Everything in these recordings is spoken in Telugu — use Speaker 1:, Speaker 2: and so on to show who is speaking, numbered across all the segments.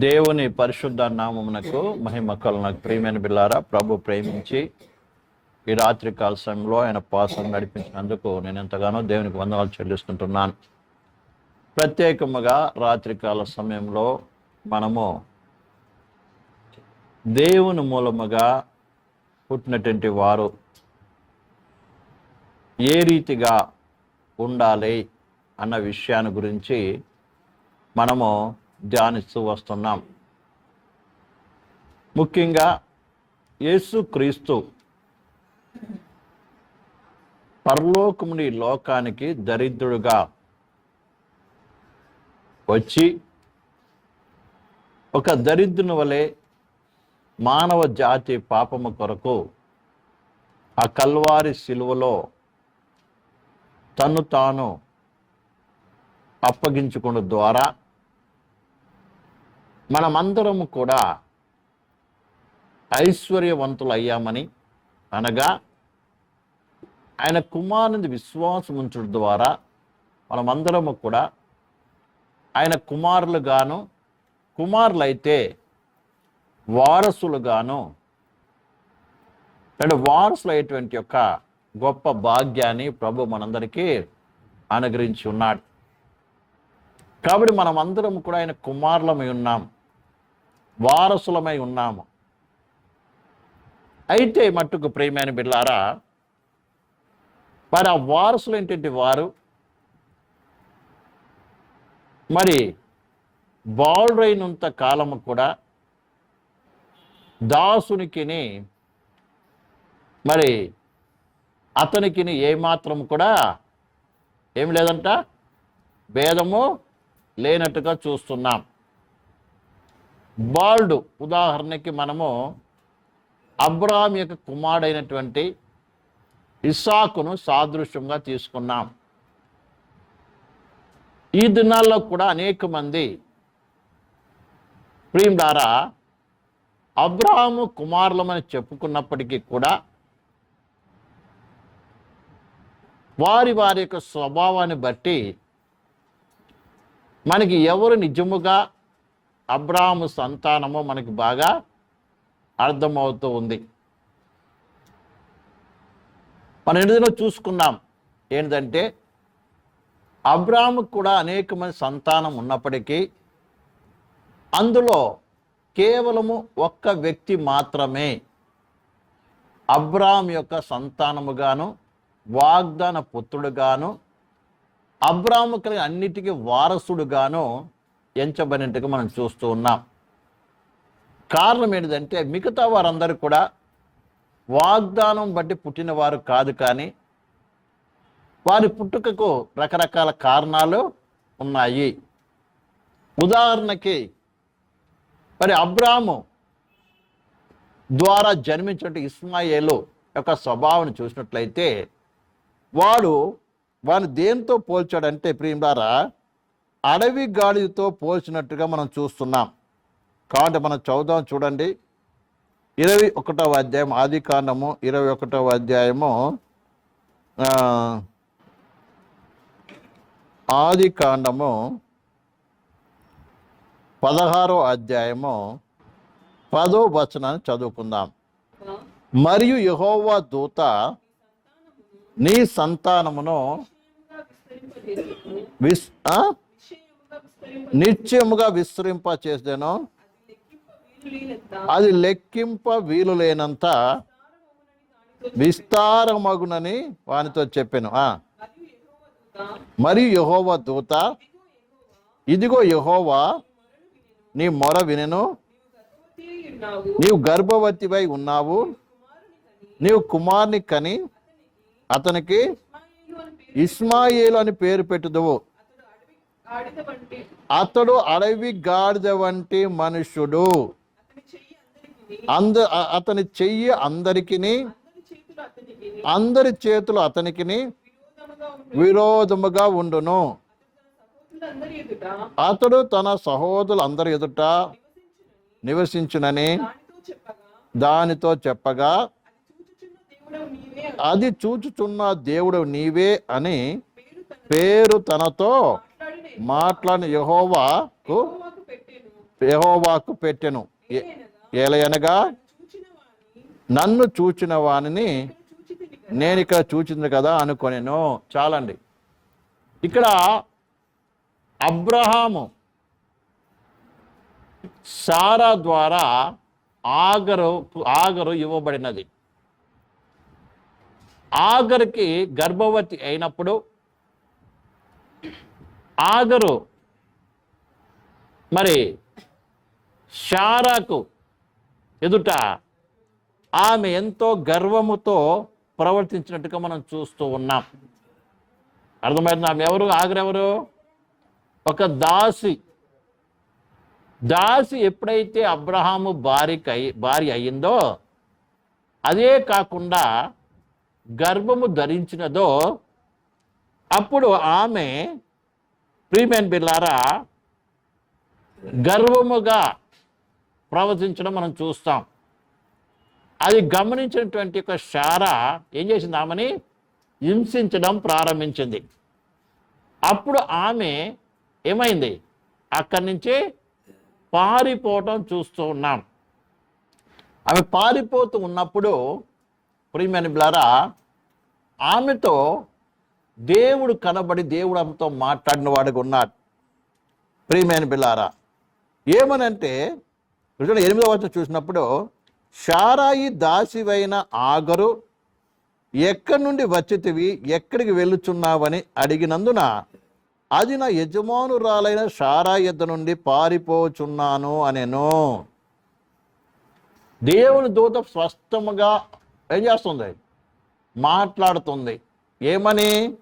Speaker 1: దేవుని పరిశుద్ధ నామమునకు మహిమ కలునకు ప్రియమైన బిల్లారా ప్రభు ప్రేమించి ఈ రాత్రి కాల సమయంలో ఆయన పాసం నడిపించినందుకు నేను ఎంతగానో దేవునికి వందనాలు చెల్లిస్తుంటున్నాను. ప్రత్యేకముగా రాత్రికాల సమయంలో మనము దేవుని మూలముగా పుట్టినటువంటి వారు ఏ రీతిగా ఉండాలి అన్న విషయాన్ని గురించి మనము ధ్యానిస్తూ వస్తున్నాం. ముఖ్యంగా యేసు క్రీస్తు పరలోకముని లోకానికి దరిద్రుడుగా వచ్చి ఒక దరిద్రుని వలె మానవ జాతి పాపము కొరకు ఆ కల్వారి శిలువలో తను తాను అప్పగించుకున్న ద్వారా మనమందరము కూడా ఐశ్వర్యవంతులు అయ్యామని అనగా ఆయన కుమారుని విశ్వాసం ఉంచడం ద్వారా మనమందరము కూడా ఆయన కుమారులుగాను కుమారులైతే వారసులుగాను రెండు వారసులు అయ్యేటువంటి యొక్క గొప్ప భాగ్యాన్ని ప్రభు మనందరికీ అనుగ్రహించి ఉన్నాడు కాబట్టి మనం అందరం కూడా ఆయన కుమారులమై ఉన్నాం. వారసులమై ఉన్నాము. అయితే మట్టుకు ప్రేమైన బిడ్లారా మరి ఆ వారసులు ఏంటంటే వారు? మరి బాలుడైనంత కాలము కూడా దాసునికిని మరి అతనికిని ఏమాత్రం కూడా ఏం లేదంట? భేదము లేనట్టుగా చూస్తున్నాం. బాల్డ్ ఉదాహరణకి మనము అబ్రామ్ యొక్క కుమారుడైనటువంటి ఇస్సాకును సాదృశ్యంగా తీసుకున్నాం. ఈ దినాల్లో కూడా అనేక మంది ప్రియం ద్వారా అబ్రాహము కుమారులమని చెప్పుకున్నప్పటికీ కూడా వారి వారి యొక్క స్వభావాన్ని బట్టి మనకి ఎవరు నిజముగా అబ్రాహము సంతానము మనకి బాగా అర్థమవుతూ ఉంది. మనం ఎందులో చూసుకున్నాం? ఏంటంటే అబ్రాహ్ముకు కూడా అనేక మంది సంతానం ఉన్నప్పటికీ అందులో కేవలము ఒక్క వ్యక్తి మాత్రమే అబ్రాహం యొక్క సంతానముగాను వాగ్దాన పుత్రుడుగాను అబ్రాహ్ము కలిగి అన్నిటికీ వారసుడుగాను ఎంచబడినట్టుగా మనం చూస్తూ ఉన్నాం. కారణం ఏంటంటే మిగతా వారందరూ కూడా వాగ్దానం బట్టి పుట్టినవారు కాదు కానీ వారి పుట్టుకకు రకరకాల కారణాలు ఉన్నాయి. ఉదాహరణకి మరి అబ్రాము ద్వారా జన్మించిన ఇస్మాయేలు యొక్క స్వభావం చూసినట్లయితే వాడు వాడిని దేంతో పోల్చాడంటే ప్రియులారా అడవి గాడితో పోల్చినట్టుగా మనం చూస్తున్నాం. కాబట్టి మనం చదువుదాం చూడండి. ఇరవై ఒకటవ అధ్యాయం ఆది కాండము ఇరవై ఒకటవ అధ్యాయము ఆది కాండము పదహారో అధ్యాయము పదో వచనాన్ని చదువుకుందాం. మరియు యహోవా దూత నీ సంతానమును విస్ నిత్యముగా విస్తరింప చేసేను అది లెక్కింప వీలు లేనంత విస్తారమగునని వానితో చెప్పాను. మరియు యహోవ దూత ఇదిగో యహోవా నీ మొర వినెను. నీవు గర్భవతివై ఉన్నావు. నీవు కుమార్ని కని అతనికి ఇస్మాయిల్ అని పేరు పెట్టుదువు. అతడు అడవి గాడిద వంటి మనుష్యుడు. అంద అతని చెయ్యి అందరికిని. అందరి చేతులు అతనికిని. విరోధముగా ఉండును. అతడు తన సహోదరులందరి ఎదుట నివసించునని దానితో చెప్పగా అది చూచుచున్న దేవుడు నీవే అని. పేరు తనతో మాట్లాడిన యహోవాకు యహోవాకు పెట్టెను. ఏలయనగా నన్ను చూచిన వానిని నేను ఇక్కడ చూచింది కదా అనుకొనేను. చాలండి. ఇక్కడ అబ్రహాము సారా ద్వారా ఆగరు ఆగరు ఇవ్వబడినది. ఆగరికి గర్భవతి అయినప్పుడు ఆగరు మరి షారాకు ఎదుట ఆమె ఎంతో గర్వముతో ప్రవర్తించినట్టుగా మనం చూస్తూ ఉన్నాం. అర్థమైంది? ఆమె ఎవరు? ఆగరెవరు ఒక దాసి. దాసి ఎప్పుడైతే అబ్రహాము భార్యకి అయి భార్య అయ్యిందో అదే కాకుండా గర్భము ధరించినదో అప్పుడు ఆమె ప్రీమెన్ బిల్లారా గర్వముగా ప్రవచించడం మనం చూస్తాం. అది గమనించినటువంటి ఒక శారా ఏం చేసింది ఆమెని? హింసించడం ప్రారంభించింది. అప్పుడు ఆమె ఏమైంది? అక్కడి నుంచి పారిపోవటం చూస్తూ ఉన్నాం. ఆమె పారిపోతూ ఉన్నప్పుడు ప్రియమైన బిలారా ఆమెతో దేవుడు కనబడి దేవుడు అమ్మతో మాట్లాడిన వాడికి ఉన్నాడు ప్రియమైన బిల్లారా ఏమనంటే చూడండి ఎనిమిదవ వచ్చి చూసినప్పుడు షారాయి దాసివైన ఆగరు ఎక్కడి నుండి వచ్చితివి ఎక్కడికి వెళ్ళుచున్నావని అడిగినందున అది నా యజమానురాలైన షారా ఇద్దరు నుండి పారిపోచున్నాను అనేను. దేవుని దూత స్పష్టముగా ఏం చేస్తుంది? మాట్లాడుతుంది. ఏమని?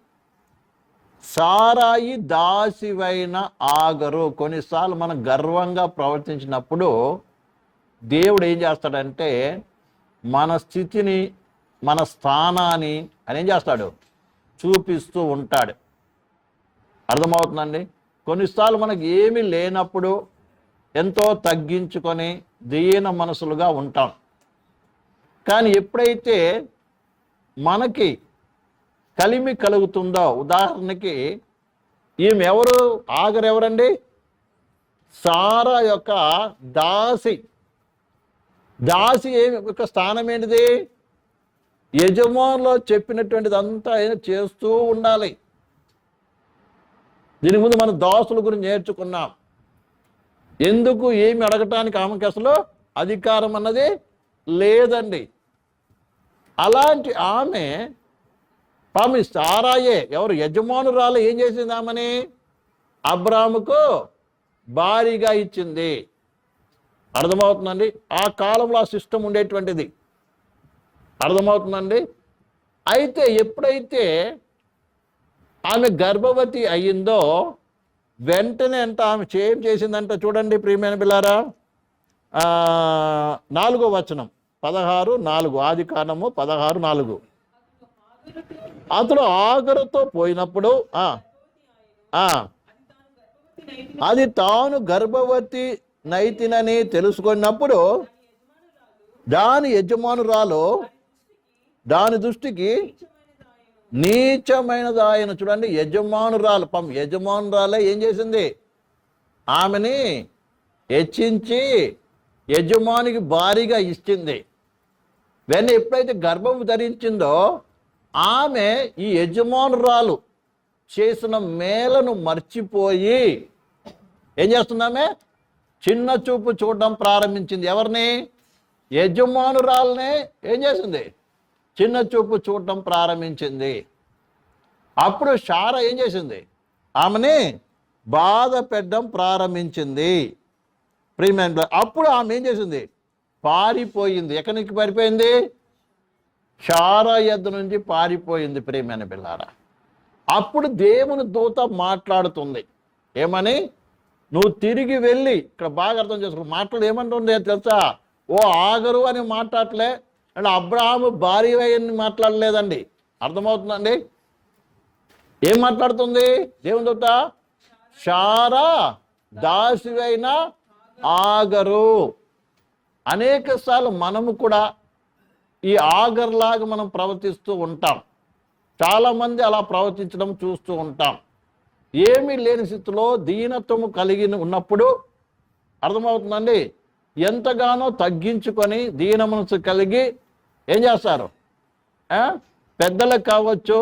Speaker 1: సారాయి దాసివైన ఆగరు. కొన్నిసార్లు మనం గర్వంగా ప్రవర్తించినప్పుడు దేవుడు ఏం చేస్తాడంటే మన స్థితిని మన స్థానాన్ని అని ఏం చేస్తాడు? చూపిస్తూ ఉంటాడు. అర్థమవుతుందండి? కొన్నిసార్లు మనకి ఏమీ లేనప్పుడు ఎంతో తగ్గించుకొని దీన మనసులుగా ఉంటాం. కానీ ఎప్పుడైతే మనకి కలిమి కలుగుతుందో? ఉదాహరణకి ఈమె ఎవరు ఆగరు ఎవరండి సారా యొక్క దాసి. దాసి ఏమి యొక్క స్థానం ఏంటిది యజమానులో చెప్పినటువంటిది అంతా ఆయన చేస్తూ ఉండాలి. దీని ముందు మనం దాసుల గురించి నేర్చుకున్నాం. ఎందుకు ఏమి అడగటానికి ఆమెకి అసలు అధికారం అన్నది లేదండి. అలాంటి ఆమె పామి సారాయే ఎవరు యజమానురాలు ఏం చేసింది ఆమెని? అబ్రాముకు భారీగా ఇచ్చింది. అర్థమవుతుందండి? ఆ కాలంలో ఆ సిస్టమ్ ఉండేటువంటిది. అర్థమవుతుందండి? అయితే ఎప్పుడైతే ఆమె గర్భవతి అయ్యిందో వెంటనే అంట ఆమె ఏం చేసిందంట చూడండి ప్రియమైన పిల్లారా నాలుగో వచనం. పదహారు నాలుగు. ఆది కారణము పదహారు నాలుగు. అతడు ఆగరతో పోయినప్పుడు ఆ, అది తాను గర్భవతి నైతినని తెలుసుకున్నప్పుడు దాని యజమానురాలు దాని దృష్టికి నీచమైనది ఆయన చూడండి యజమానురాలు పం యజమానురాలే ఏం చేసింది? ఆమెని హెచ్చించి యజమానికి భారీగా ఇచ్చింది. వెన్న ఎప్పుడైతే గర్భం ధరించిందో ఆమె ఈ యజమానురాలు చేసిన మేలను మర్చిపోయి ఏం చేస్తుందామె చిన్న చూపు చూడడం ప్రారంభించింది. ఎవరిని? యజమానురాలనే ఏం చేసింది? చిన్న చూపు చూడడం ప్రారంభించింది. అప్పుడు షార ఏం చేసింది? ఆమెని బాధ పెట్టడం ప్రారంభించింది. ప్రీమియం అప్పుడు ఆమె ఏం చేసింది? పారిపోయింది. ఎక్కడి నుంచి పారిపోయింది? శారా ఎద్దు నుంచి పారిపోయింది ప్రేమైన పిల్లారా అప్పుడు దేవుని దూత మాట్లాడుతుంది. ఏమని? నువ్వు తిరిగి వెళ్ళి ఇక్కడ బాగా అర్థం చేసుకో మాట్లాడు ఏమంటుంది తెలుసా? ఓ ఆగరు అని మాట్లాడలే అండ్ అబ్రాహాము భార్య అని మాట్లాడలేదండి. అర్థమవుతుందండి? ఏం మాట్లాడుతుంది దేవుని దూత? షారా దాసివైన ఆగరు. అనేక సార్లు మనము కూడా ఈ ఆగర్లాగా మనం ప్రవర్తిస్తూ ఉంటాం. చాలామంది అలా ప్రవర్తించడం చూస్తూ ఉంటాం. ఏమీ లేని స్థితిలో దీనత్వము కలిగి ఉన్నప్పుడు అర్థమవుతుందండి? ఎంతగానో తగ్గించుకొని దీన మనసు కలిగి ఏం చేస్తారు? పెద్దలకు కావచ్చు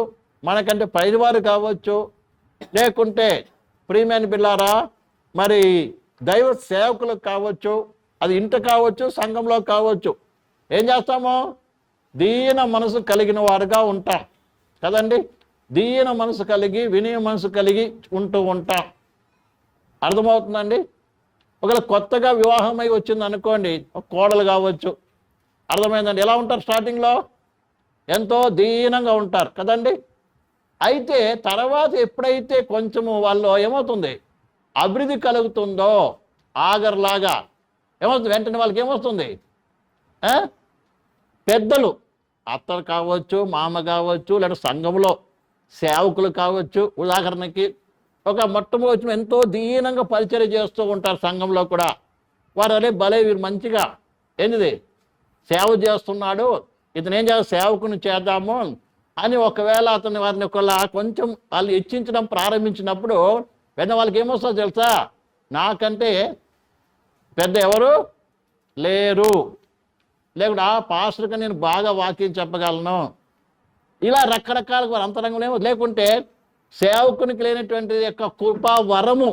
Speaker 1: మనకంటే పైనవారు కావచ్చు లేకుంటే ప్రియమైన పిల్లారా మరి దైవ సేవకులకు కావచ్చు అది ఇంట కావచ్చు సంఘంలో కావచ్చు ఏం చేస్తాము? దీన మనసు కలిగిన వారుగా ఉంటా. కదండి? దీన మనసు కలిగి వినయ మనసు కలిగి ఉంటూ ఉంటా. అర్థమవుతుందండి? ఒకవేళ కొత్తగా వివాహమై వచ్చింది అనుకోండి ఒక కోడలు కావచ్చు. అర్థమైందండి? ఎలా ఉంటారు స్టార్టింగ్లో? ఎంతో దీనంగా ఉంటారు. కదండి? అయితే తర్వాత ఎప్పుడైతే కొంచెము వాళ్ళు ఏమవుతుంది? అభివృద్ధి కలుగుతుందో ఆగర్లాగా. ఏమవుతుంది? వెంటనే వాళ్ళకి ఏమొస్తుంది? పెద్దలు అత్తలు కావచ్చు మామ కావచ్చు లేదా సంఘంలో సేవకులు కావచ్చు ఉదాహరణకి ఒక మొట్టమొదటి ఎంతో దీనంగా పరిచయం చేస్తూ ఉంటారు సంఘంలో కూడా. వారు అరే భలే వీరు మంచిగా. ఏంటిది? సేవ చేస్తున్నాడు ఇతను ఏం చేయాలి సేవకుని చేద్దాము అని ఒకవేళ అతని వారిని ఒకలా కొంచెం వాళ్ళు హెచ్చించడం ప్రారంభించినప్పుడు వెన్న వాళ్ళకి ఏమొస్తుందో తెలుసా? నాకంటే పెద్ద ఎవరు? లేరు. లేకుంటే ఆ పాస్టర్గా నేను బాగా వాక్యం చెప్పగలను. ఇలా రకరకాల వారి అంతరంగం ఏమో లేకుంటే సేవకునికి లేనటువంటి యొక్క కృపా వరము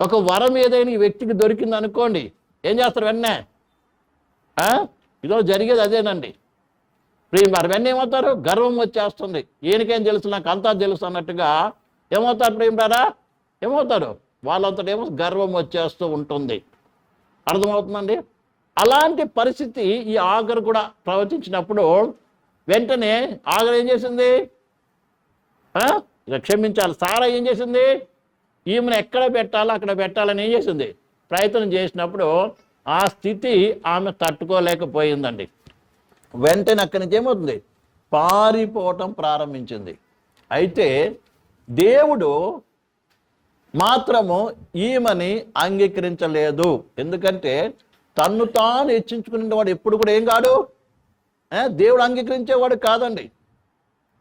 Speaker 1: ఒక వరం ఏదైనా ఈ వ్యక్తికి దొరికింది అనుకోండి ఏం చేస్తారు వెన్నే ఇదో జరిగేది అదేనండి. ప్రియ మరి వెన్న ఏమవుతారు? గర్వం వచ్చేస్తుంది. ఈయనకేం తెలుసు? నాకు అంతా తెలుసు అన్నట్టుగా ఏమవుతారు ప్రియంటారా ఏమవుతారు? వాళ్ళంతటేమో గర్వం వచ్చేస్తూ ఉంటుంది. అర్థమవుతుందండి? అలాంటి పరిస్థితి ఈ ఆగరు కూడా ప్రవచించినప్పుడు వెంటనే ఆగర్ ఏం చేసింది? ఇక క్షమించాలి. సారా ఏం చేసింది? ఈమెను ఎక్కడ పెట్టాలో అక్కడ పెట్టాలని ఏం చేసింది? ప్రయత్నం చేసినప్పుడు ఆ స్థితి ఆమె తట్టుకోలేకపోయిందండి. వెంటనే అక్కడి నుంచి ఏమవుతుంది? పారిపోవటం ప్రారంభించింది. అయితే దేవుడు మాత్రము ఈమెని అంగీకరించలేదు. ఎందుకంటే తన్ను తాను హెచ్చించుకునేవాడు ఎప్పుడు కూడా ఏం కాడు? దేవుడు అంగీకరించేవాడు కాదండి.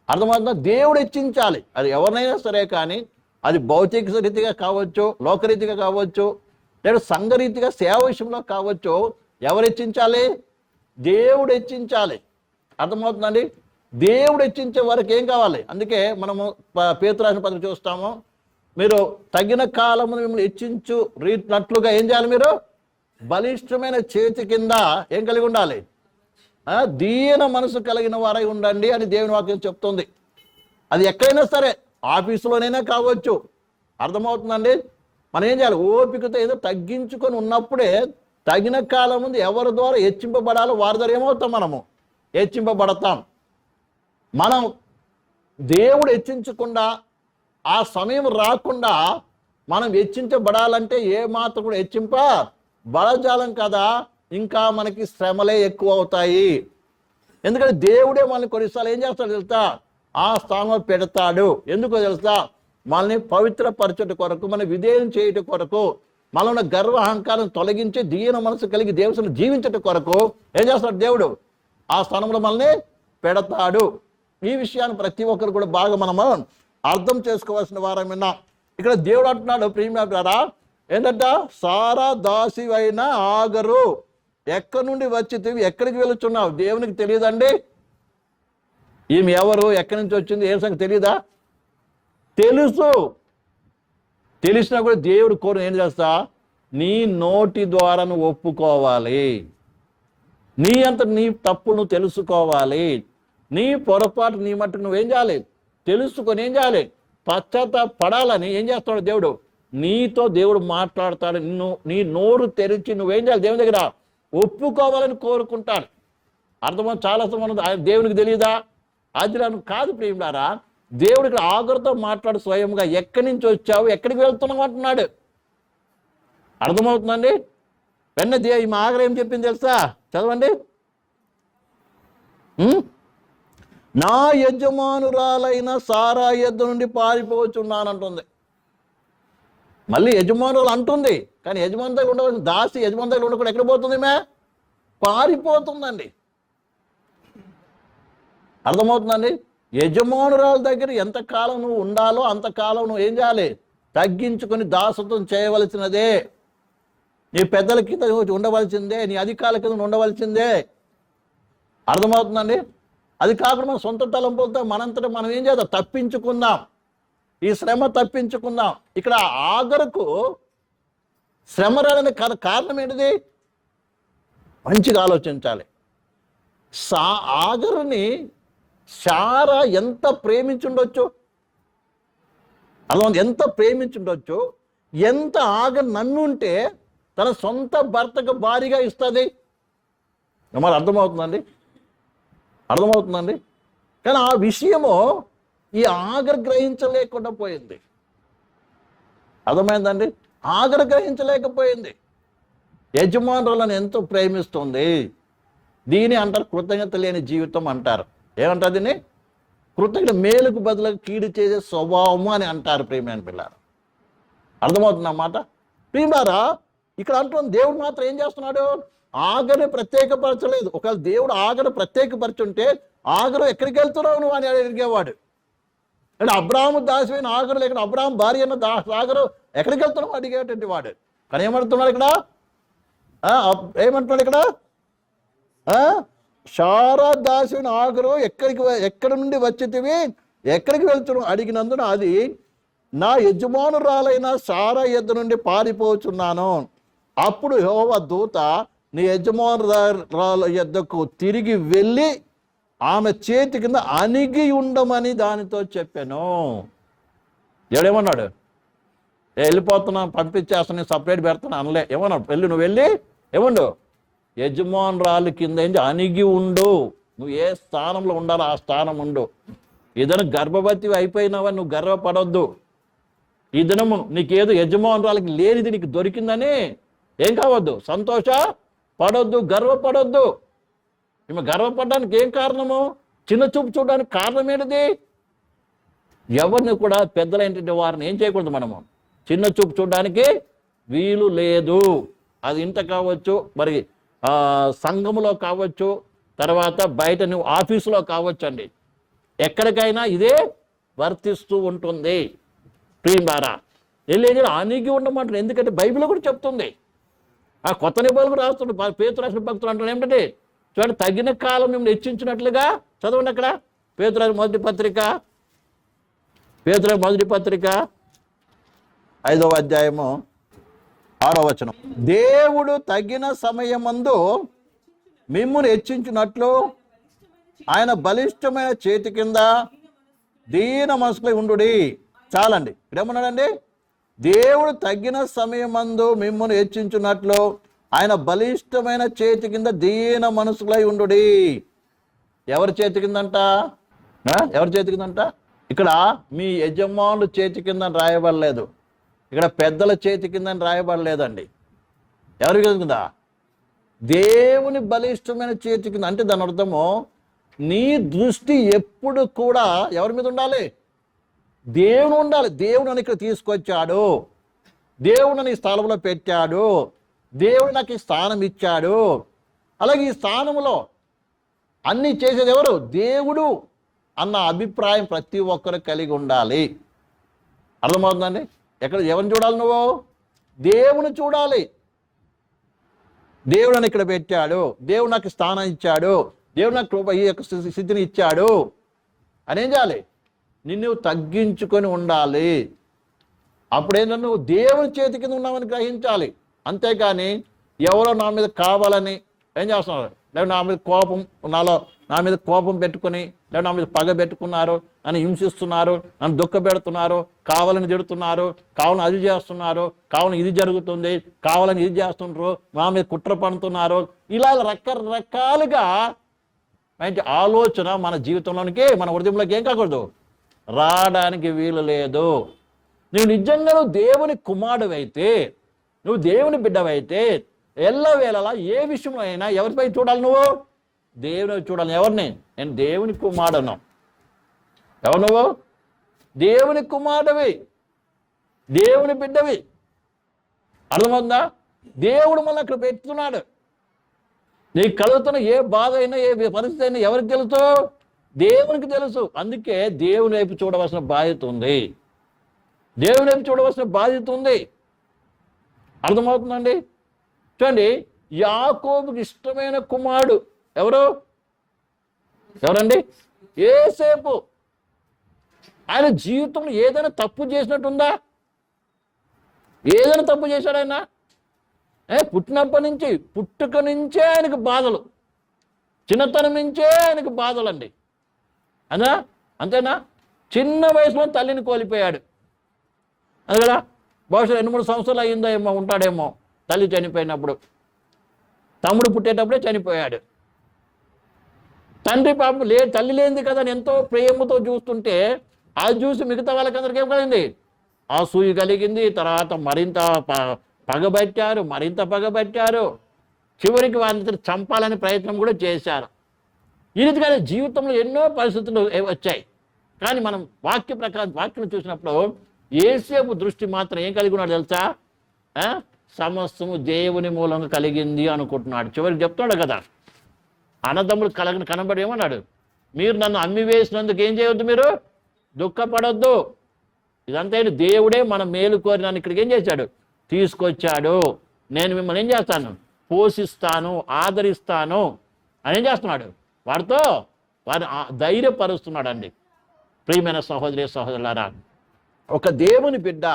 Speaker 1: అర్థమవుతుందా? దేవుడు హెచ్చించాలి. అది ఎవరినైనా సరే కానీ అది భౌతిక రీతిగా కావచ్చు లోకరీతిగా కావచ్చు లేదా సంఘరీతిగా సేవ విషయంలో కావచ్చు ఎవరు హెచ్చించాలి? దేవుడు హెచ్చించాలి. అర్థమవుతుందండి? దేవుడు హెచ్చించే వరకు ఏం కావాలి? అందుకే మనము ప- పేతురాసిన పత్రిక చూస్తాము. మీరు తగిన కాలము మిమ్మల్ని హెచ్చించు రీతినట్లుగా ఏం చేయాలి మీరు? బలిష్టమైన చేతి కింద ఏం కలిగి ఉండాలి? దీన మనసు కలిగిన వారై ఉండండి అని దేవుని వాక్యం చెప్తుంది. అది ఎక్కడైనా సరే ఆఫీసులోనైనా కావచ్చు. అర్థమవుతుందండి? మనం ఏం చేయాలి? ఓపికతో ఏదో తగ్గించుకొని ఉన్నప్పుడే తగిన కాలం ముందు ఎవరి ద్వారా హెచ్చింపబడాలో వారి ద్వారా ఏమవుతాం మనము? హెచ్చింపబడతాం. మనం దేవుడు హెచ్చించకుండా ఆ సమయం రాకుండా మనం హెచ్చించబడాలంటే ఏ మాత్రం కూడా హెచ్చింప బలజాలం కదా ఇంకా మనకి శ్రమలే ఎక్కువ అవుతాయి ఎందుకంటే దేవుడే మనల్ని కొన్నిసార్లు ఏం చేస్తాడు తెలుసా? ఆ స్థానంలో పెడతాడు. ఎందుకు తెలుసా? మనల్ని పవిత్రపరచుట కొరకు మన విధేయం చేయుట కొరకు మనలో ఉన్న గర్వ అహంకారం తొలగించి దీన మనసు కలిగి దేవుని జీవించట కొరకు ఏం చేస్తాడు దేవుడు? ఆ స్థానంలో మనల్ని పెడతాడు. ఈ విషయాన్ని ప్రతి ఒక్కరు కూడా బాగా మనము అర్థం చేసుకోవాల్సిన వారం విన్నాం. ఇక్కడ దేవుడు అంటున్నాడు ప్రియమిటారా ఏంటంట సారా దాసివైన ఆగరు. ఎక్కడి నుండి వచ్చి ఎక్కడికి వెళుతున్నావు? దేవునికి తెలియదండి. ఈమె ఎవరు? ఎక్కడి నుంచి వచ్చింది? ఏ సంగతి తెలియదా తెలుసు. తెలిసినా కూడా దేవుడు కోరు ఏం చేస్తా? నీ నోటి ద్వారా నువ్వు ఒప్పుకోవాలి. నీ అంత నీ తప్పును తెలుసుకోవాలి. నీ పొరపాటు నీ మట్టుకు నువ్వేం చేయాలి? తెలుసుకొని ఏం చేయాలి? పశ్చాత్తాపడాలని ఏం చేస్తాడు దేవుడు? నీతో దేవుడు మాట్లాడతాడు. నిన్ను నీ నోరు తెరిచి నువ్వేం చేయాలి? దేవుని దగ్గర ఒప్పుకోవాలని కోరుకుంటాడు. అర్థమో చాలా మనం ఆయన దేవునికి తెలియదా అది నన్ను కాదు ప్రియుడారా దేవుడు ఇక్కడ ఆగ్రతో మాట్లాడు స్వయంగా. ఎక్కడి నుంచి వచ్చావు? ఎక్కడికి వెళ్తున్నావు అంటున్నాడు. అర్థమవుతుందండి? వెన్న దే ఈ ఆగర ఏం చెప్పింది తెలుసా? చదవండి. నా యజమానురాలైన సారా యుద్ధ నుండి పారిపోవచ్చున్నానంటుంది. మళ్ళీ యజమానులు అంటుంది కానీ యజమాని దగ్గర ఉండవలసిన దాసి యజమాని దగ్గర ఉండకుండా ఎక్కడ పోతుంది మే? పారిపోతుందండి. అర్థమవుతుందండి? యజమానురాల దగ్గర ఎంతకాలం నువ్వు ఉండాలో అంతకాలం నువ్వు ఏం చేయాలి? తగ్గించుకొని దాసత్వం చేయవలసినదే. నీ పెద్దల కింద ఉండవలసిందే నీ అధికారుల కింద ఉండవలసిందే. అర్థమవుతుందండి? అది కాకుండా మన సొంత తలంపులతో మనంతట మనం ఏం చేద్దాం? తప్పించుకుందాం. ఈ శ్రమ తప్పించుకుందాం. ఇక్కడ ఆగరకు శ్రమ రాలని కారణం ఏంటిది? మంచిగా ఆలోచించాలి. సా ఆగరుని సారా ఎంత ప్రేమించుండొచ్చు? అర్థం ఎంత ప్రేమించుండొచ్చు? ఎంత ఆగ నమ్ముంటే తన సొంత భర్తకు భారీగా ఇస్తుంది? మరి అర్థమవుతుందండి? అర్థమవుతుందండి? కానీ ఆ విషయము ఈ ఆగ్ర గ్రహించలేకుండా పోయింది. అర్థమైందండి? ఆగ్ర గ్రహించలేకపోయింది. యజమానులను ఎంతో ప్రేమిస్తుంది. దీని అంటారు కృతజ్ఞత లేని జీవితం అంటారు. ఏమంటారు దీన్ని? కృతజ్ఞత మేలుకు బదులుగా కీడు చేసే స్వభావము అని అంటారు ప్రేమైన పిల్లారు అర్థమవుతుంది అన్నమాట ప్రియులారా ఇక్కడ అంటున్న దేవుడు మాత్రం ఏం చేస్తున్నాడు? ఆగని ప్రత్యేకపరచలేదు. ఒకవేళ దేవుడు ఆగను ప్రత్యేకపరచుంటే ఆగరు ఎక్కడికి వెళ్తున్నావు నువ్వు అని అడిగేవాడు. అంటే అబ్రాహ్ము దాసిపోయిన ఆగరు లేక అబ్రాహ్మ భార్య అన్న దా ఆగరు ఎక్కడికి వెళ్తున్నాం అడిగేటువంటి వాడు. కానీ ఏమంటున్నాడు ఇక్కడ? ఏమంటున్నాడు ఇక్కడ? శారా దాసిన ఆగరు ఎక్కడికి ఎక్కడి నుండి వచ్చితివి? ఎక్కడికి వెళ్తున్నాం అడిగినందున అది నా యజమానురాలైన సారా ఎద్దు నుండి పారిపోచున్నాను. అప్పుడు హోవ దూత నీ యజమానురాల ఎద్దకు తిరిగి వెళ్ళి ఆమె చేతి కింద అణిగి ఉండమని దానితో చెప్పాను. ఎవడేమన్నాడు? ఏ వెళ్ళిపోతున్నా పంపించేస్తాను సపరేట్ పెడతాను అనలే. ఏమన్నాడు? వెళ్ళి నువ్వు వెళ్ళి ఏమండు? యజమానురాలు కింద ఏంటి అణిగి ఉండు. నువ్వు ఏ స్థానంలో ఉండాలో ఆ స్థానం ఉండు. ఏదైనా గర్భవతి అయిపోయినావా నువ్వు గర్వపడొద్దు. ఈ దినము నీకేదో యజమానురాలకి లేనిది నీకు దొరికిందని ఏం కావద్దు? సంతోష? పడొద్దు గర్వపడొద్దు. ఈమె గర్వపడడానికి ఏం కారణము? చిన్న చూపు చూడడానికి కారణం ఏంటిది ఎవరిని కూడా పెద్దలైనటువంటి వారిని ఏం చేయకూడదు మనము. చిన్న చూపు చూడడానికి వీలు లేదు. అది ఇంట కావచ్చు మరి సంఘములో కావచ్చు తర్వాత బయట నువ్వు ఆఫీసులో కావచ్చు అండి ఎక్కడికైనా ఇదే వర్తిస్తూ ఉంటుంది. ప్రియం ద్వారా వెళ్ళి అనిగి ఉండమంటారు. ఎందుకంటే బైబిల్ కూడా చెప్తుంది. ఆ కొత్త నిబంధనలు రాస్తుండే పా- రాసిన భక్తులు అంటున్నారు ఏమిటంటే చూడండి తగిన కాలం మిమ్మల్ని హెచ్చించినట్లుగా చదవండి అక్కడ. పేదరాజు మొదటి పత్రిక. పేదరాజు మొదటి పత్రిక. ఐదవ అధ్యాయము ఆరో వచనం. దేవుడు తగిన సమయమందు మిమ్మును హెచ్చించినట్లు ఆయన బలిష్టమైన చేతి కింద దీన మనసులో ఉండు చాలండి. ఇక్కడ ఏమన్నాడండి? దేవుడు తగిన సమయమందు మిమ్మల్ని హెచ్చించినట్లు ఆయన బలిష్టమైన చేతి కింద దీన మనసులై ఉండుడి. ఎవరి చేతి కిందంట? ఎవరి చేతి కిందంట? ఇక్కడ మీ యజమానుల చేతి కింద రాయబడలేదు. ఇక్కడ పెద్దల చేతి కింద రాయబడలేదండి. ఎవరి కింద? దేవుని బలిష్టమైన చేతి కింద. అంటే దాని అర్థము నీ దృష్టి ఎప్పుడు కూడా ఎవరి మీద ఉండాలి? దేవుడు ఉండాలి. దేవుడు ఇక్కడ తీసుకొచ్చాడు. దేవుడు నీ స్థలంలో పెట్టాడు. దేవుడు నాకు ఈ స్థానం ఇచ్చాడు. అలాగే ఈ స్థానంలో అన్నీ చేసేది ఎవరు? దేవుడు అన్న అభిప్రాయం ప్రతి ఒక్కరు కలిగి ఉండాలి. అర్థమవుతుందండి? ఎక్కడ ఎవరిని చూడాలి నువ్వు? దేవుని చూడాలి. దేవుడు నన్ను ఇక్కడ పెట్టాడు. దేవుడు నాకు స్థానం ఇచ్చాడు. దేవుడు నాకు కృప ఈ యొక్క స్థితిని ఇచ్చాడు. అని ఏం చేయాలి? నిన్ను తగ్గించుకొని ఉండాలి. అప్పుడేంటో నువ్వు దేవుని చేతి కింద ఉన్నామని గ్రహించాలి. అంతేకాని ఎవరో నా మీద కావాలని ఏం చేస్తున్నారు? లేదా నా మీద కోపం నాలో నా మీద కోపం పెట్టుకుని లేదా నా మీద పగ పెట్టుకున్నారు నన్ను హింసిస్తున్నారు నన్ను దుఃఖ పెడుతున్నారు కావాలని తిడుతున్నారు కావాలని అది చేస్తున్నారు కావాలని ఇది జరుగుతుంది కావాలని ఇది చేస్తుంటారు నా మీద కుట్ర పడుతున్నారు. ఇలా రకరకాలుగా మంచి ఆలోచన మన జీవితంలోనికి మన హృదయంలోకి ఏం కాకూడదు? రావడానికి వీలు లేదు. నువ్వు నిజంగా దేవుని కుమారుడు అయితే నువ్వు దేవుని బిడ్డవైతే ఎల్లవేళలా ఏ విషయంలో అయినా ఎవరిపై చూడాలి నువ్వు? దేవుని చూడాలి. ఎవరిని? నేను దేవుని కుమారుడును. ఎవరు నువ్వు? దేవుని కుమారుడివి. దేవుని బిడ్డవి. అర్థమవుందా దేవుడు మళ్ళీ అక్కడ పెడుతున్నాడు. నీకు కలుగుతున్న ఏ బాధ అయినా ఏ పరిస్థితి అయినా ఎవరికి తెలుసు? దేవునికి తెలుసు. అందుకే దేవుని వైపు చూడవలసిన బాధ్యత ఉంది. దేవుని వైపు చూడవలసిన బాధ్యత ఉంది. అర్థమవుతుందండి? చూడండి యాకోబుకి ఇష్టమైన కుమారుడు ఎవరు? ఎవరండి? ఏసేపు ఆయన జీవితంలో ఏదైనా తప్పు చేసినట్టుందా? ఏదైనా తప్పు చేశాడు ఆయన? ఏ పుట్టినప్పటి నుంచి పుట్టుక నుంచే ఆయనకు బాధలు. చిన్నతనం నుంచే ఆయనకు బాధలండి. అనా అంతేనా? చిన్న వయసులో తల్లిని కోల్పోయాడు. అది కదా? బహుశా రెండు మూడు సంవత్సరాలు అయిందో ఏమో ఉంటాడేమో తల్లి చనిపోయినప్పుడు. తమ్ముడు పుట్టేటప్పుడే చనిపోయాడు. తండ్రి పాపం లే తల్లి లేనిది కదా అని ఎంతో ప్రేమతో చూస్తుంటే అది చూసి మిగతా వాళ్ళకందరికీ ఏం కలిగింది? అసూయ కలిగింది. తర్వాత మరింత ప- పగబట్టారు మరింత పగబట్టారు. చివరికి వారిని చంపాలని ప్రయత్నం కూడా చేశారు. ఈ రీతిగా జీవితంలో ఎన్నో పరిస్థితులు వచ్చాయి. కానీ మనం వాక్య ప్రకారం వాక్యం చూసినప్పుడు ఏసేపు దృష్టి మాత్రం ఏం కలిగి ఉన్నాడు తెలుసా సమస్తము దేవుని మూలంగా కలిగింది అనుకుంటున్నాడు. చివరికి చెప్తున్నాడు కదా అన్నదమ్ముడు కలగని కనబడి ఏమన్నాడు? మీరు నన్ను అమ్మి వేసినందుకు ఏం చేయవద్దు మీరు? దుఃఖపడొద్దు. ఇదంతా దేవుడే మన మేలు కోరి నన్ను ఇక్కడికి ఏం చేశాడు? తీసుకొచ్చాడు. నేను మిమ్మల్ని ఏం చేస్తాను? పోషిస్తాను ఆదరిస్తాను అని ఏం చేస్తున్నాడు? వారితో వారిని ధైర్యపరుస్తున్నాడు అండి ప్రియమైన సహోదరి సహోదరులారా ఒక దేవుని బిడ్డ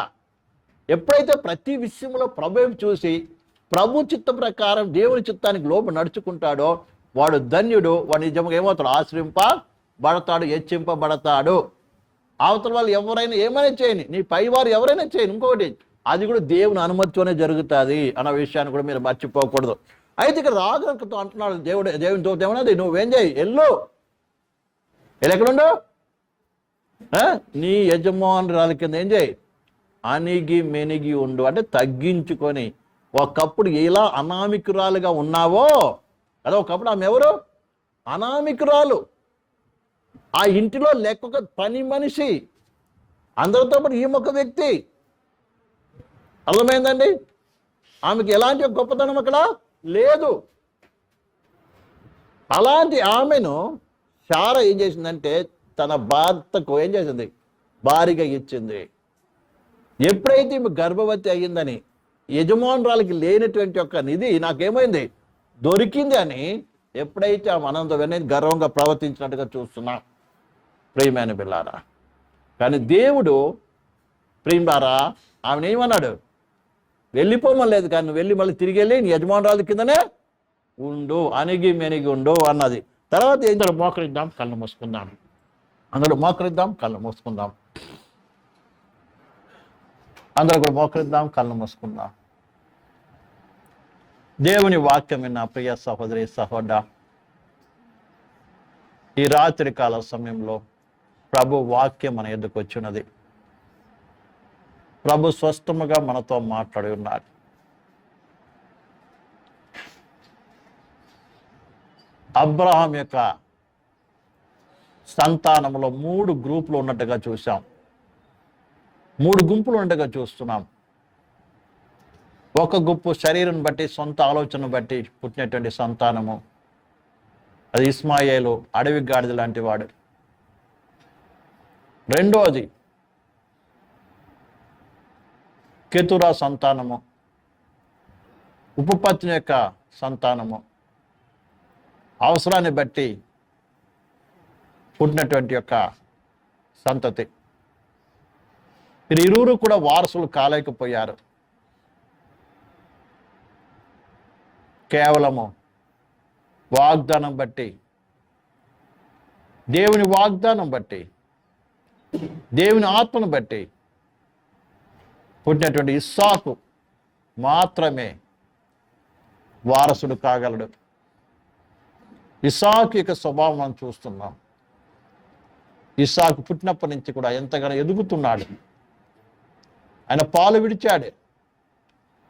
Speaker 1: ఎప్పుడైతే ప్రతి విషయంలో ప్రభువు చూసి ప్రభు చిత్త ప్రకారం దేవుని చిత్తానికి లోపు నడుచుకుంటాడో వాడు ధన్యుడు వాడు నిజంగా ఏమవుతాడు? ఆశ్రయింపబడతాడు హెచ్చింపబడతాడు. అవతల వాళ్ళు ఎవరైనా ఏమైనా చేయని నీ పైవారు ఎవరైనా చేయని ఇంకొకటి అది కూడా దేవుని అనుమతితోనే జరుగుతుంది అన్న విషయాన్ని కూడా మీరు మర్చిపోకూడదు. అయితే ఇక్కడ రాగంతో అంటున్నాడు దేవుడు దేవునితో ఏమన్నది? నువ్వేం చేయి? ఎల్లు. ఎల్లు ఎక్కడుండవు నీ యజమానురాల కింద ఏం చేయి? అనిగి మెనిగి ఉండు. అంటే తగ్గించుకొని ఒకప్పుడు ఎలా అనామికురాలుగా ఉన్నావో అదే ఒకప్పుడు ఆమె ఎవరు? అనామికురాలు. ఆ ఇంటిలో లెక్క పని మనిషి. అందరితో పాటు ఈమె ఒక వ్యక్తి. అర్థమైందండి? ఆమెకి ఎలాంటి గొప్పతనం అక్కడ? లేదు. అలాంటి ఆమెను శార ఏం చేసిందంటే తన భర్తకు ఏం చేసింది? భారీగా ఇచ్చింది. ఎప్పుడైతే ఈమె గర్భవతి అయ్యిందని యజమానురాలకి లేనటువంటి ఒక నిధి నాకేమైంది? దొరికింది అని ఎప్పుడైతే ఆ మనంతో వెన్నది గర్వంగా ప్రవర్తించినట్టుగా చూస్తున్నా. ప్రియమైన బిల్లారా కానీ దేవుడు ప్రియులారా ఆమెను ఏమన్నాడు? వెళ్ళిపోమలేదు కానీ వెళ్ళి మళ్ళీ తిరిగి వెళ్ళి నీ యజమానురాలు కిందనే ఉండు అణిగి మెనిగి ఉండు అన్నది. తర్వాత ఏం మోకరిద్దాం కళ్ళు మూసుకుందాం. అందరూ మోకరిద్దాం కళ్ళు మూసుకుందాం. అందరూ కూడా మోకరిద్దాం కళ్ళు మూసుకుందాం. దేవుని వాక్యం విన్న ప్రియ సహోదరి సహోడ ఈ రాత్రి కాల సమయంలో ప్రభు వాక్యం మన ఎదుకు వచ్చినది. ప్రభు స్వస్థముగా మనతో మాట్లాడి ఉన్నాడు అబ్రహాం యొక్క సంతానంలో మూడు గ్రూపులు ఉన్నట్టుగా చూసాం మూడు గుంపులు ఉండగా చూస్తున్నాం. ఒక గుంపు శరీరం బట్టి సొంత ఆలోచన బట్టి పుట్టినటువంటి సంతానము. అది ఇస్మాయేలు అడవి గాడిద లాంటి వాడు. రెండోది కేతురా సంతానము. ఉపపత్ని యొక్క సంతానము. అవసరాన్ని బట్టి పుట్టినటువంటి యొక్క సంతతి. వీరు ఇరువురు కూడా వారసులు కాలేకపోయారు. కేవలము వాగ్దానం బట్టి దేవుని వాగ్దానం బట్టి దేవుని ఆత్మను బట్టి పుట్టినటువంటి ఇస్సాకు మాత్రమే వారసుడు కాగలడు. ఇసాకు యొక్క స్వభావం మనం చూస్తున్నాం. ఇసాకు పుట్టినప్పటి నుంచి కూడా ఎంతగానో ఎదుగుతున్నాడు. ఆయన పాలు విడిచాడు.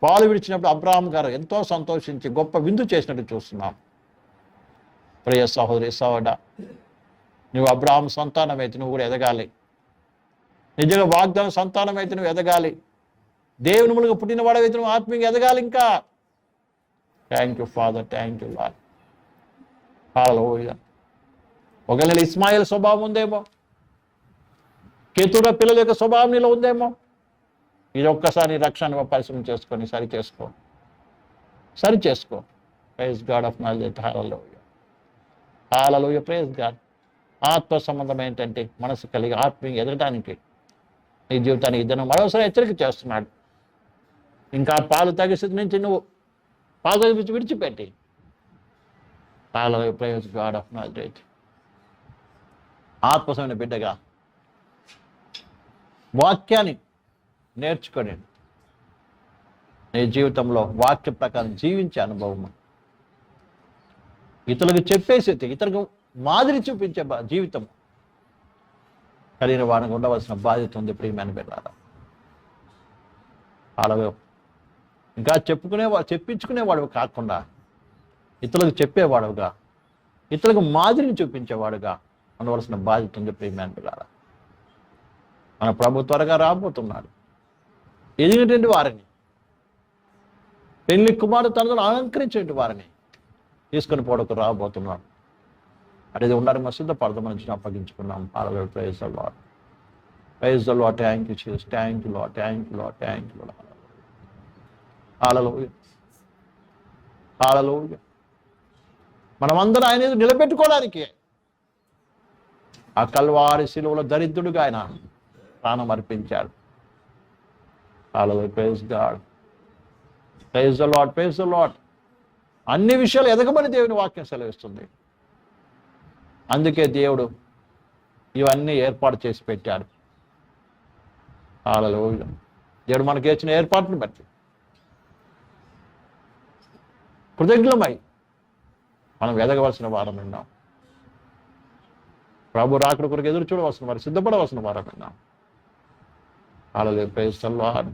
Speaker 1: పాలు విడిచినప్పుడు అబ్రాహం గారు ఎంతో సంతోషించి గొప్ప విందు చేసినట్టు చూస్తున్నాం. ప్రియ సహోదరి సహోడ నువ్వు అబ్రాహం సంతానం అయితే నువ్వు కూడా ఎదగాలి. నిజంగా వాగ్దానం సంతానం అయితే నువ్వు ఎదగాలి. దేవుని మూలంగా పుట్టిన వాడవైతే నువ్వు ఆత్మీయంగా ఎదగాలి ఇంకా. Thank you father thank you Lord hallelujah ఒకవేళ ఇస్మాయిల్ స్వభావం ఉందేమో? కేతుర పిల్లల యొక్క స్వభావం నీలో ఉందేమో? ఇది ఒక్కసారి రక్షణ పరిశ్రమ చేసుకొని సరి చేసుకో. సరి చేసుకో. ప్రైజ్ గాడ్ ఆఫ్ నాలెడ్జ్ హాలలోయ హాలలోయ ప్రైజ్ గాడ్ ఆత్మ సంబంధం ఏంటంటే మనసు కలిగి ఆత్మీయ ఎదగడానికి నీ జీవితానికి ఇద్దరు మరోసారి హెచ్చరిక చేస్తున్నాడు. ఇంకా పాలు తాగే స్థితి నుంచి నువ్వు పాలు తాగి విడిచి- విడిచిపెట్టి hallelujah praise God of knowledge ఆత్మసమైన బిడ్డగా వాక్యాన్ని నేర్చుకొని నీ జీవితంలో వాక్య ప్రకారం జీవించే అనుభవం. ఇతరులకు చెప్పేసి ఇతరులకు మాదిరి చూపించే బా- జీవితం. కలిగిన వారికి ఉండవలసిన బాధ్యత ఉంది ప్రియమైన బిడ్డారా. అలాగే ఇంకా చెప్పుకునేవాడు చెప్పించుకునేవాడు కాకుండా ఇతరులకు చెప్పేవాడుగా ఇతరులకు మాదిరిని చూపించేవాడుగా ఉండవలసిన బాధ్యత ఉంది ప్రియమైన బిడ్డారా. మన ప్రభు త్వరగా రాబోతున్నాడు ఎదిగినటువంటి వారిని పెళ్ళి కుమారు తనతో అలంకరించేటువంటి వారిని తీసుకొని పోవడానికి రాబోతున్నాడు అనేది ఉండాలి మా సిద్ధపడదాం నుంచి అప్పగించుకున్నాం. పాలలో ప్రైజ్ లాడ్ ప్రైజ్ యూ ట్యాంకులో ట్యాంకులో ట్యాంకులో లో లో ఆలలో ఆలలో మనమందరం ఆయన నిలబెట్టుకోవడానికి. ఆ కల్వారి శిలువలో దరిద్రుడుగా ఆయన ప్రాణం అర్పించాడు. Hallelujah praise God praise the Lord praise the అన్ని విషయాలు ఎదగమని దేవుని వాక్యం సెలవిస్తుంది. అందుకే దేవుడు ఇవన్నీ ఏర్పాటు చేసి పెట్టాడు. ఆలలో దేవుడు మనకి ఇచ్చిన ఏర్పాటును బట్టి. కృతజ్ఞమై మనం ఎదగవలసిన వారం ఉన్నాం ప్రభు రాకుడు కొరకు ఎదురు చూడవలసిన వారు సిద్ధపడవలసిన వారం ఉన్నాం ఆలలో ప్రేస్తల్వాడు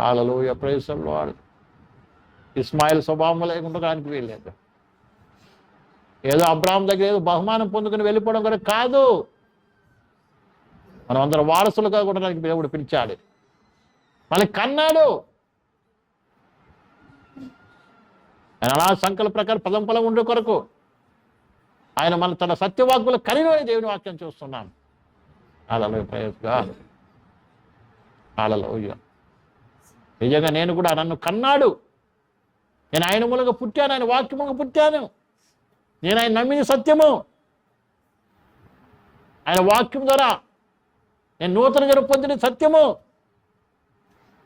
Speaker 1: ఆలలో ప్రేస్తల్వాడు ఇస్మాయిల్ స్వభావం లేకుండా దానికి వీల్లేదు. ఏదో అబ్రాహం దగ్గర ఏదో బహుమానం పొందుకుని వెళ్ళిపోవడం కూడా కాదు. మనం అందరం వారసులుగా కూడా దానికి దేవుడు పిలిచాడు. మన కన్నాడు. ఆయన అలా సంకల్ప ప్రకారం పదం పొలం ఉండే కొరకు ఆయన మన తన సత్యవాక్కుల కనిలోని దేవుని వాక్యం చూస్తున్నాం. అలా ప్రయోగగా అలలో నిజంగా నేను కూడా నన్ను కన్నాడు. నేను ఆయన మూలంగా పుట్టాను ఆయన వాక్యం మూలంగా పుట్టాను. నేను ఆయన నమ్మిన సత్యము. ఆయన వాక్యం ద్వారా నేను నూతన జనం పొందిన సత్యము.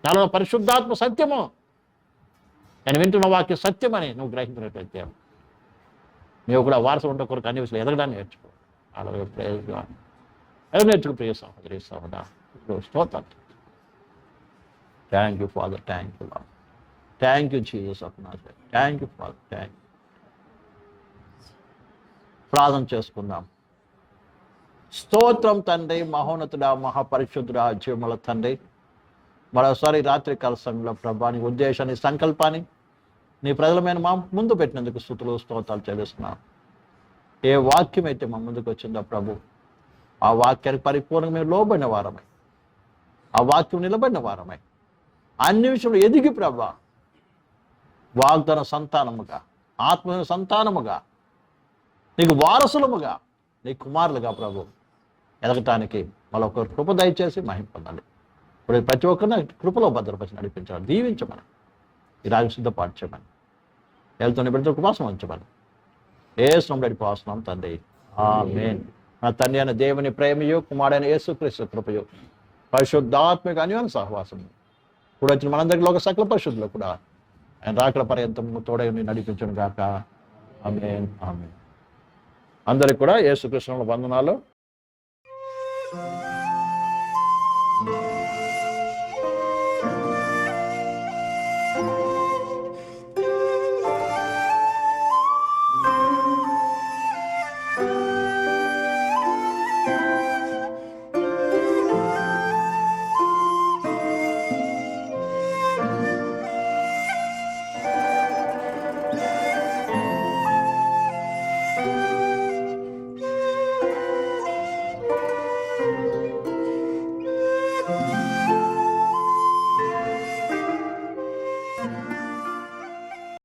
Speaker 1: నాలో పరిశుద్ధాత్మ సత్యము. నేను వింటున్న వాక్య సత్యమని నువ్వు గ్రహించినట్లయితే. నువ్వు కూడా వారసు ఉంటే కొరకు అన్ని విషయాలు ఎదగడానికి నేర్చుకో అలాగే ప్రయోజనం ఎలా నేర్చుకో ప్రియ సహోదరి ఇప్పుడు స్తోత్రం. Thank you father thank you Lord thank you Jesus of Nazareth thank you father thank you ప్రార్థన చేసుకుందాం. స్తోత్రం తండ్రి మహోన్నతుడా మహాపరిశుద్ధుడా జీవముల తండ్రి. మరోసారి రాత్రి కాల సమయంలో ప్రభాని ఉద్దేశాన్ని సంకల్పాన్ని నీ ప్రజలమైన మా ముందు పెట్టినందుకు స్థుతులు స్తోత్రాలు చెల్లిస్తున్నాను ఏ వాక్యం అయితే మా ముందుకు వచ్చిందో ప్రభు ఆ వాక్యానికి పరిపూర్ణంగా మేము లోబడిన వారమై ఆ వాక్యం నిలబడిన వారమై అన్ని విషయంలో ఎదిగి ప్రభా వాగ్దాన సంతానముగా ఆత్మ సంతానముగా నీకు వారసులముగా నీ కుమారులుగా ప్రభు ఎదగటానికి మరొక కృప దయచేసి మహిం ఇప్పుడు ప్రతి ఒక్కరిని కృపలో భద్రపరిచి నడిపించాలి దీవించమని ఈ రాజు సిద్ధపరచమని వెళ్తున్న బిడ్డల కృపాసం ఉంచమని. ఏ శ్రమడి పాసనం తండ్రి. ఆమేన్. నా తండ్రి అయిన దేవుని ప్రేమయో కుమారుడైన యేసుక్రీస్తు కృపయో పరిశుద్ధాత్మిక అన్యోన్య సహవాసం ఇప్పుడు వచ్చిన మనందరిలో ఒక సకల పరిశుద్ధులు కూడా. ఆయన రాకడ పర్యంతం తోడై నడిపించను కాక ఆమె ఆమె అందరికి కూడా యేసుకృష్ణుల వందనాలు.